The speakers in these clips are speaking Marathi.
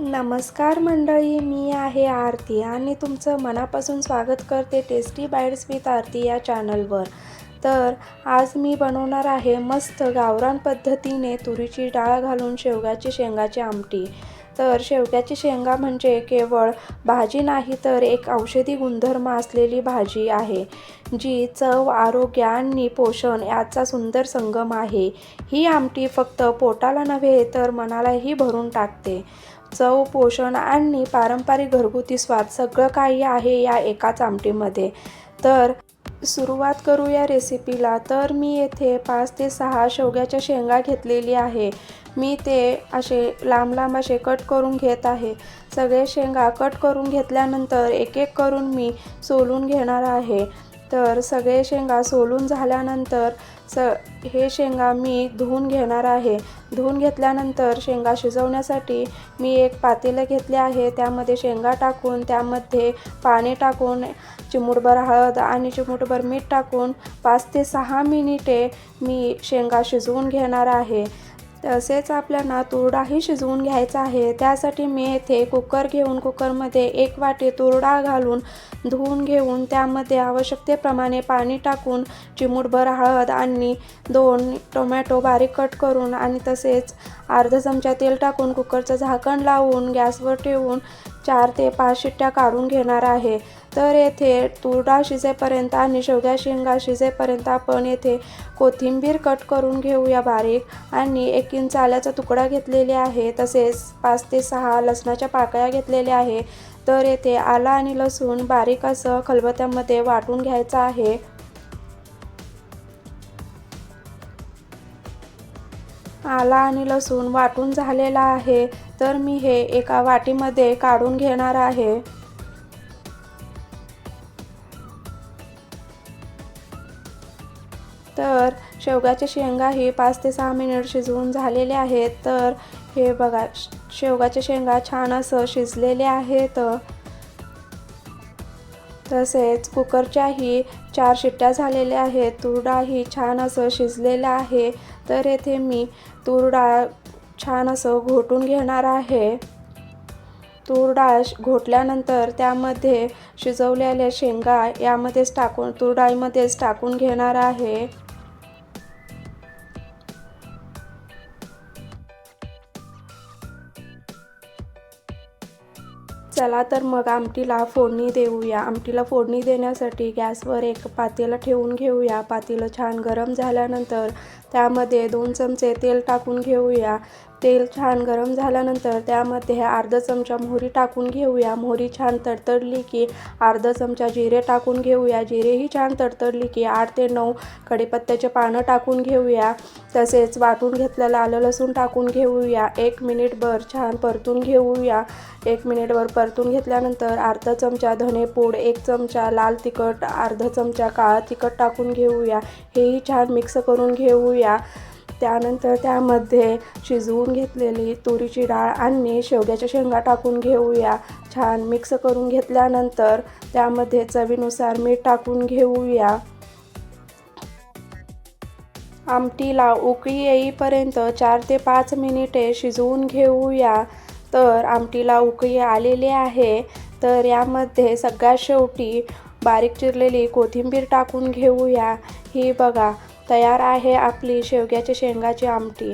नमस्कार मंडळी मी आहे आरती आणि तुमचं मनापासून स्वागत करते टेस्टी बाईट्स विथ आरती या चॅनलवर. तर आज मी बनवणार आहे मस्त गावरान पद्धतीने तुरीची डाळ घालून शेवग्याची शेंगाची आमटी. तर शेवग्याची शेंगा म्हणजे केवळ भाजी नाही तर एक औषधी गुणधर्म असलेली भाजी आहे जी चव आरोग्य आणि पोषण याचा सुंदर संगम आहे. ही आमटी फक्त पोटाला नव्हे तर मनालाही भरून टाकते. चव पोषण आणि पारंपरिक घरगुती स्वाद सगळं काही आहे या एकाच आमटीमध्ये तर सुरुवात करू या रेसिपीला. तर मी येथे पाच ते सहा शेवग्याच्या शेंगा घेतलेली आहे. मी ते असे लांब लांब असे कट करून घेत आहे. सगळे शेंगा कट करून घेतल्यानंतर एक एक करून मी सोलून घेणार आहे. तर सगळे शेंगा सोलून झाल्यानंतर स हे शेंगा मी धुवून घेणार आहे. धुवून घेतल्यानंतर शेंगा शिजवण्यासाठी मी एक पातेलं घेतले आहे. त्यामध्ये शेंगा टाकून त्यामध्ये पाणी टाकून चिमूटभर हळद आणि चिमूटभर मीठ टाकून पाच ते सहा मिनिटे मी शेंगा शिजवून घेणार आहे. तसेच आपल्याला तुरडाही शिजवून घ्यायचा आहे. त्यासाठी मी येथे कुकर घेऊन कुकरमध्ये एक वाटी तुरडा घालून धुवून घेऊन त्यामध्ये आवश्यकतेप्रमाणे पाणी टाकून चिमूटभर हळद आणि दोन टोमॅटो बारीक कट करून आणि तसेच अर्धा चमचा तेल टाकून कुकरचं झाकण लावून गॅसवर ठेवून चार ते पाच शिट्ट्या काढून घेणार आहे. तर येथे तुरडा शिजेपर्यंत आणि शेवग्या शेंगा शिजेपर्यंत आपण येथे कोथिंबीर कट करून घेऊया बारीक आणि एक इंच आल्याचा तुकडा घेतलेले आहे तसेच पाच ते सहा लसणाच्या पाकळ्या घेतलेल्या आहे. तर येथे आला आणि लसूण बारीक असं खलबत्यामध्ये वाटून घ्यायचं आहे. आला आणि लसूण वाटून झालेला आहे तर मी हे एका वाटीमध्ये काढून घेणार आहे. तर शेवगाच्या शेंगा ही पाच ते सहा मिनिट शिजवून झालेले आहेत तर हे बघा शेवगाच्या शेंगा छान असं शिजलेले आहेत. तसेच कुकरच्याही चार शिट्ट्या झालेल्या आहेत तुरडाही छान असं शिजलेलं आहे. तर येथे मी तूर डाळ छान असं घोटून घेणार आहे. तूर डाळ घोटल्यानंतर त्यामध्ये शिजवलेल्या शेंगा यामध्येच टाकून तूर डाळीमध्येच टाकून घेणार आहे. चला तर मग आमटीला फोडणी देऊया. आमटीला फोडणी देण्यासाठी गॅसवर एक पातेलं ठेवून घेऊया. पातेलं छान गरम झाल्यानंतर त्यामध्ये दोन चमचे तेल टाकून घेऊया. तेल छान गरम झाल्यानंतर त्यामध्ये अर्धा चमचा मोहरी टाकून घेऊया. मोहरी छान तडतडली की अर्धा चमचा जिरे टाकून घेऊया. जिरेही छान तडतडली की आठ ते नऊ कढीपत्त्याचे पानं टाकून घेऊया. तसेच वाटून घेतलेलं आलं लसूण टाकून घेऊया. एक मिनिटभर छान परतून घेऊया. एक मिनिटभर परतून घेतल्यानंतर अर्धा चमचा धनेपूड एक चमचा लाल तिखट अर्धा चमचा काळा तिखट टाकून घेऊया. हेही छान मिक्स करून घेऊया. त्यानंतर त्यामध्ये शिजवून घेतलेली तुरीची डाळ आणि शेवग्याच्या शेंगा टाकून घेऊया. छान मिक्स करून घेतल्यानंतर त्यामध्ये चवीनुसार मीठ टाकून घेऊया. आमटीला उकळी येईपर्यंत चार ते पाच मिनिटे शिजवून घेऊया. तर आमटीला उकळी आलेली आहे. तर यामध्ये सगळ्यात शेवटी बारीक चिरलेली कोथिंबीर टाकून घेऊया. ही बघा तयार आहे आपली शेवग्याच्या शेंगाची आमटी.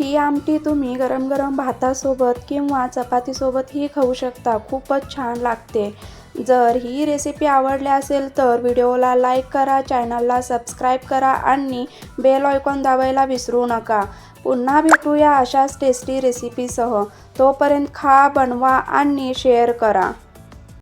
ही आमटी तुम्ही गरम गरम भातासोबत किंवा चपातीसोबतही खाऊ शकता. खूपच छान लागते. जर ही रेसिपी आवडली असेल तर व्हिडिओला लाईक करा चॅनलला सबस्क्राईब करा आणि बेल आयकॉन दाबायला विसरू नका. पुन्हा भेटूया अशाच टेस्टी रेसिपीसह तोपर्यंत खा बनवा आणि शेअर करा.